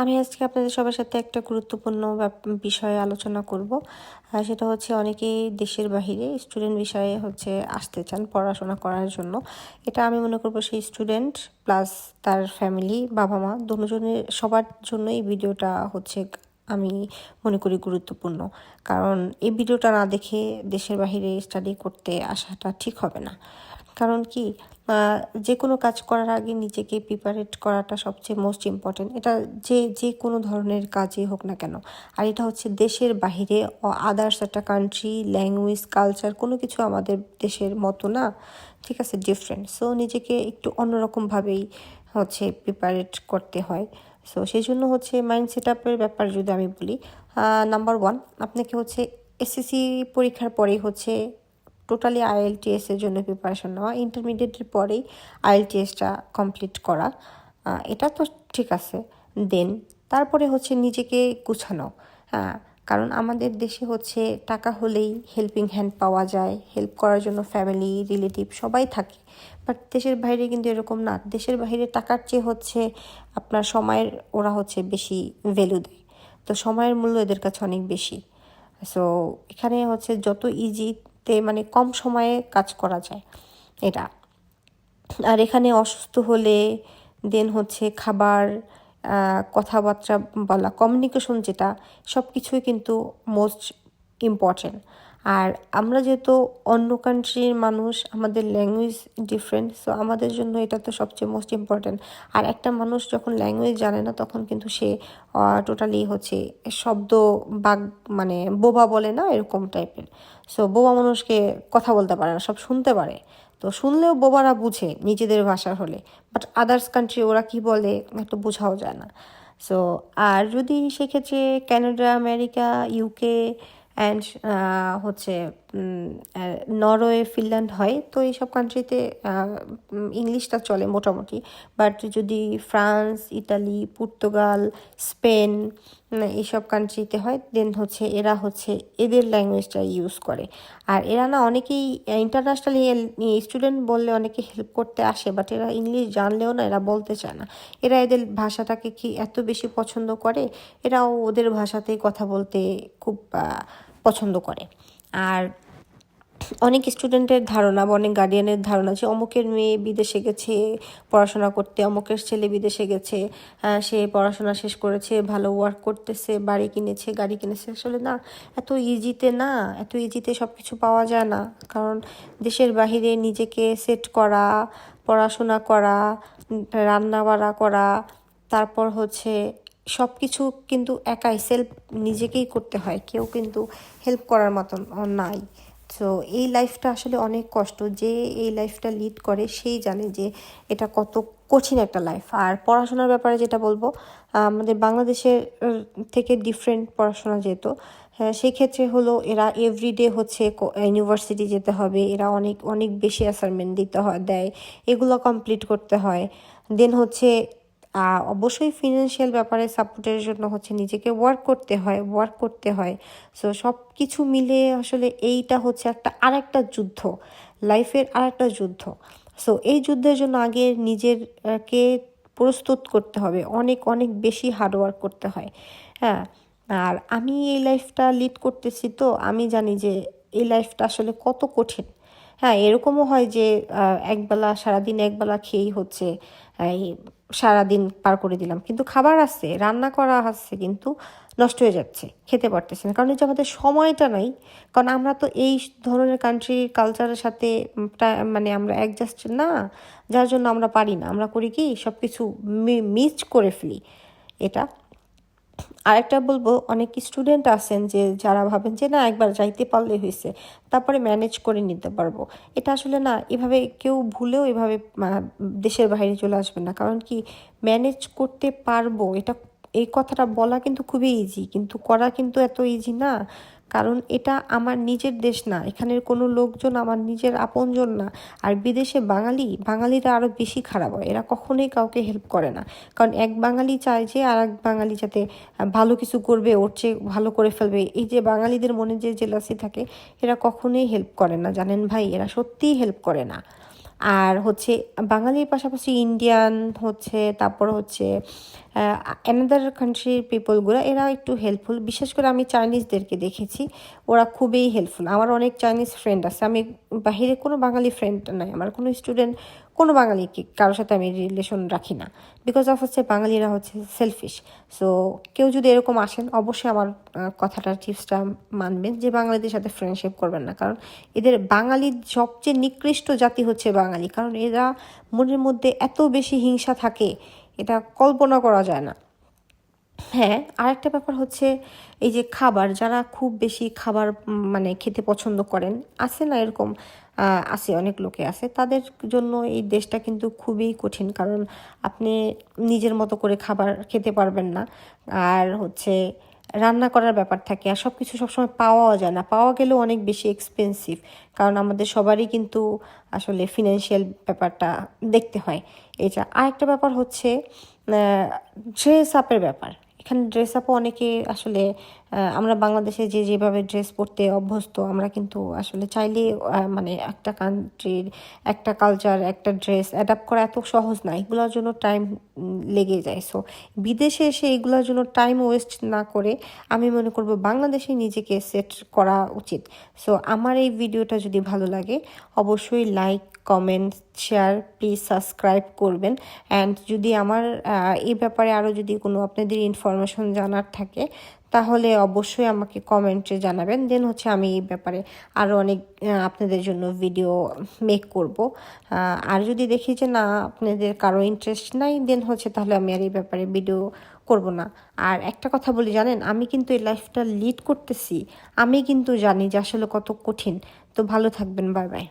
আমি আজকে আপনাদের সবার সাথে একটা গুরুত্বপূর্ণ বিষয়ে আলোচনা করব। সেটা হচ্ছে অনেকেই দেশের বাহিরে স্টুডেন্ট বিষয়ে হচ্ছে আসতে চান পড়াশোনা করার জন্য। এটা আমি মনে করব সেই স্টুডেন্ট প্লাস তার ফ্যামিলি বাবা মা দুজনের, সবার জন্য এই ভিডিওটা হচ্ছে আমি মনে করি গুরুত্বপূর্ণ। কারণ এই ভিডিওটা না দেখে দেশের বাহিরে স্টাডি করতে আসাটা ঠিক হবে না। কারণ কি? যে কোনো কাজ করার আগে নিজেকে প্রিপারেট করাটা সবচেয়ে মোস্ট ইম্পর্টেন্ট এটা যে যে কোনো ধরনের কাজই হোক না কেন। আর এটা হচ্ছে দেশের বাহিরে আদার্স একটা কান্ট্রি ল্যাঙ্গুয়েজ কালচার কোনো কিছু আমাদের দেশের মতো না। ঠিক আছে ডিফারেন্ট সো নিজেকে একটু অন্যরকমভাবেই হচ্ছে প্রিপারেট করতে হয়। সো সেই জন্য হচ্ছে মাইন্ড সেট আপের ব্যাপার যদি আমি বলি নাম্বার ওয়ান আপনাকে হচ্ছে এসএসসি পরীক্ষার পরেই হচ্ছে টোটালি আইএলটিএস এর জন্য প্রিপারেশন নেওয়া। ইন্টারমিডিয়েটের পরেই আইএলটিএসটা কমপ্লিট করা। এটা তো ঠিক আছে। দেন তারপরে হচ্ছে নিজেকে গুছানো। হ্যাঁ কারণ আমাদের দেশে হচ্ছে টাকা হলেই হেল্পিং হ্যান্ড পাওয়া যায়। হেল্প করার জন্য ফ্যামিলি রিলেটিভ সবাই থাকে। বাট দেশের বাইরে কিন্তু এরকম না। দেশের বাইরে টাকার চেয়ে হচ্ছে আপনার সময়ের ওরা হচ্ছে বেশি ভ্যালু দেয়। তো সময়ের মূল্য এদের কাছে অনেক বেশি। সো এখানে হচ্ছে যত ইজিতে মানে কম সময়ে কাজ করা যায়, এটা। আর এখানে অসুস্থ হলে দেন হচ্ছে খাবার কথাবার্তা বলা কমিউনিকেশন যেটা সব কিছুই কিন্তু মোস্ট ইম্পর্টেন্ট আর আমরা যেহেতু অন্য কান্ট্রির মানুষ, আমাদের ল্যাঙ্গুয়েজ ডিফারেন্ট সো আমাদের জন্য এটা তো সবচেয়ে মোস্ট ইম্পর্ট্যান্ট আর একটা মানুষ যখন ল্যাঙ্গুয়েজ জানে না, তখন কিন্তু সে টোটালি হচ্ছে শব্দ বাগ মানে বোবা বলে না, এরকম টাইপের সো বোবা মানুষকে কথা বলতে পারে না, সব শুনতে পারে। তো শুনলেও বোবারা বুঝে নিজেদের ভাষার হলে। বাট আদার্স কান্ট্রি ওরা কি বলে, একটু বোঝাও যায় না। সো আর যদি সেক্ষেত্রে ক্যানাডা আমেরিকা ইউকে অ্যান্ড হচ্ছে নরওয়ে, ফিনল্যান্ড হয়। তো এইসব কান্ট্রিতে ইংলিশটা চলে মোটামুটি। বাট যদি ফ্রান্স ইটালি পর্তুগাল, স্পেন এইসব কান্ট্রিতে হয় দেন হচ্ছে, এরা হচ্ছে, এদের ল্যাঙ্গুয়েজটা ইউজ করে। আর এরা না অনেকেই ইন্টারন্যাশনালি স্টুডেন্ট বললে অনেকে হেল্প করতে আসে বাট এরা ইংলিশ জানলেও না, এরা বলতে চায় না। এরা এদের ভাষাটাকে কি এত বেশি পছন্দ করে? এরাও ওদের ভাষাতেই কথা বলতে খুব পছন্দ করে। আর অনেক স্টুডেন্টের ধারণা বা অনেক গার্ডিয়ানের ধারণা যে অমুকের মেয়ে বিদেশে গেছে, পড়াশোনা করতে, অমুকের ছেলে বিদেশে গেছে সে পড়াশোনা শেষ করেছে, ভালো ওয়ার্ক করতেছে, বাড়ি কিনেছে, গাড়ি কিনেছে। আসলে না, এত ইজিতে না, এত ইজিতে সব কিছু পাওয়া যায় না। কারণ দেশের বাহিরে নিজেকে সেট করা, পড়াশোনা করা রান্না বাড়া করা, তারপর হচ্ছে সব কিছু কিন্তু একাই সেলফ নিজেকেই করতে হয় কেউ কিন্তু হেল্প করার মতন নাই। তো এই লাইফটা আসলে অনেক কষ্ট যে এই লাইফটা লিড করে সেই জানে যে এটা কত কঠিন একটা লাইফ আর পড়াশোনার ব্যাপারে যেটা বলব আমাদের বাংলাদেশের থেকে ডিফারেন্ট পড়াশোনা যেত হ্যাঁ, সেই ক্ষেত্রে হলো এরা এভরিডে হচ্ছে ইউনিভার্সিটি যেতে হবে এরা অনেক অনেক বেশি অ্যাসাইনমেন্ট দিতে হয় দেয় এগুলো কমপ্লিট করতে হয়। দেন হচ্ছে অবশ্যই ফিনান্সিয়াল ব্যাপারে সাপোর্টের জন্য হচ্ছে নিজেকে ওয়ার্ক করতে হয় ওয়ার্ক করতে হয়। সো সব কিছু মিলে আসলে এইটা হচ্ছে একটা আর একটা যুদ্ধ লাইফের আরেকটা যুদ্ধ। সো এই যুদ্ধের জন্য আগে নিজেরকে প্রস্তুত করতে হবে, অনেক অনেক বেশি হার্ডওয়ার্ক করতে হয়। হ্যাঁ আর আমি এই লাইফটা লিড করতেছি তো, আমি জানি যে এই লাইফটা আসলে কত কঠিন। হ্যাঁ এরকমও হয় যে একবেলা, সারাদিন একবেলা খেয়েই হচ্ছে সারাদিন পার করে দিলাম। কিন্তু খাবার আছে, রান্না করা আছে, কিন্তু নষ্ট হয়ে যাচ্ছে, খেতে পারতেছে না। কারণ এই যে আমাদের সময়টা নাই, কারণ আমরা তো এই ধরনের কান্ট্রির কালচারের সাথে মানে আমরা অ্যাডজাস্ট না, যার জন্য আমরা পারি না। আমরা করি কি সব কিছু মিস করে ফেলি। এটা আরেকটা বলব, অনেক স্টুডেন্ট আছেন যে যারা ভাবেন যে না, একবার যাইতে পারলে হয়েছে তারপরে ম্যানেজ করে নিতে পারব। এটা আসলে না, এভাবে কেউ ভুলেও এভাবে দেশের বাইরে চলে আসবে না। কারণ কি ম্যানেজ করতে পারব, এটা এই কথাটা বলা কিন্তু খুবই ইজি কিন্তু করা কিন্তু এত ইজি না। কারণ এটা আমার নিজের দেশ না, এখানের কোনো লোকজন আমার নিজের আপনজন না। আর বিদেশে বাঙালি, বাঙালিরা আরও বেশি খারাপ হয়, এরা কখনোই কাউকে হেল্প করে না। কারণ এক বাঙালি চায় যে আর এক বাঙালি যাতে ভালো কিছু করবে, ওর চেয়ে ভালো করে ফেলবে। এই যে বাঙালিদের মনে যে জেলাসি থাকে, এরা কখনোই হেল্প করে না, জানেন ভাই? এরা সত্যিই হেল্প করে না। আর হচ্ছে বাঙালির পাশাপাশি ইন্ডিয়ান হচ্ছে, তারপর হচ্ছে অ্যানাদার কান্ট্রির পিপলগুলো এরা একটু হেল্পফুল বিশেষ করে আমি চাইনিজদেরকে দেখেছি, ওরা খুবই হেল্পফুল আমার অনেক চাইনিজ ফ্রেন্ড আছে। আমি বাহিরে কোনো বাঙালি ফ্রেন্ড নাই। আমার কোনো স্টুডেন্ট কোনো বাঙালি কি কারোর সাথে আমি রিলেশন রাখি না। বিকজ অফ হচ্ছে বাঙালিরা হচ্ছে সেলফিশ সো কেউ যদি এরকম আসেন, অবশ্যই আমার কথাটা টিপসটা মানবেন যে বাঙালিদের সাথে ফ্রেন্ডশিপ করবেন না। কারণ এদের বাঙালির সবচেয়ে নিকৃষ্ট জাতি হচ্ছে বাঙালি। কারণ এরা মনের মধ্যে এত বেশি হিংসা থাকে এটা কল্পনা করা যায় না। হ্যাঁ আরেকটা ব্যাপার হচ্ছে এই যে খাবার, যারা খুব বেশি খাবার মানে খেতে পছন্দ করেন, আছে না এরকম আছে, অনেক লোকে আছে, তাদের জন্য এই দেশটা কিন্তু খুবই কঠিন, কারণ আপনি নিজের মতো করে খাবার খেতে পারবেন না। আর হচ্ছে রান্না করার ব্যাপার থাকে আর সব কিছু সবসময় পাওয়াও যায় না। পাওয়া গেলেও অনেক বেশি এক্সপেন্সিভ কারণ আমাদের সবারই কিন্তু আসলে ফিনান্সিয়াল ব্যাপারটা দেখতে হয়। এটা আরেকটা ব্যাপার হচ্ছে ড্রেস আপের ব্যাপার। এখানে ড্রেস আপও অনেকে আসলে আমরা বাংলাদেশে যে যেভাবে ড্রেস পরতে অভ্যস্ত, আমরা কিন্তু আসলে চাইলে মানে একটা কান্ট্রির একটা কালচার একটা ড্রেস অ্যাডাপ্ট করা এত সহজ না। এগুলোর জন্য টাইম লেগে যায়। সো বিদেশে এসে এগুলোর জন্য টাইম ওয়েস্ট না করে আমি মনে করব বাংলাদেশে নিজেকে সেট করা উচিত। সো আমার এই ভিডিওটা যদি ভালো লাগে, অবশ্যই like comment share please subscribe করবেন। অ্যান্ড যদি আমার এই ব্যাপারে আরও যদি কোনো আপনাদের ইনফরমেশন জানার থাকে, তাহলে অবশ্যই আমাকে কমেন্টে জানাবেন। দেন হচ্ছে আমি এই ব্যাপারে আরও অনেক আপনাদের জন্য ভিডিও মেক করব। আর যদি দেখি যে না, আপনাদের কারও ইন্টারেস্ট নাই দেন হচ্ছে তাহলে আমি আর এই ব্যাপারে ভিডিও করব না। আর একটা কথা বলি, জানেন, আমি কিন্তু এই লাইফটা লিড করতেছি। আমি কিন্তু জানি যে আসলে কত কঠিন। তো ভালো থাকবেন বাই বাই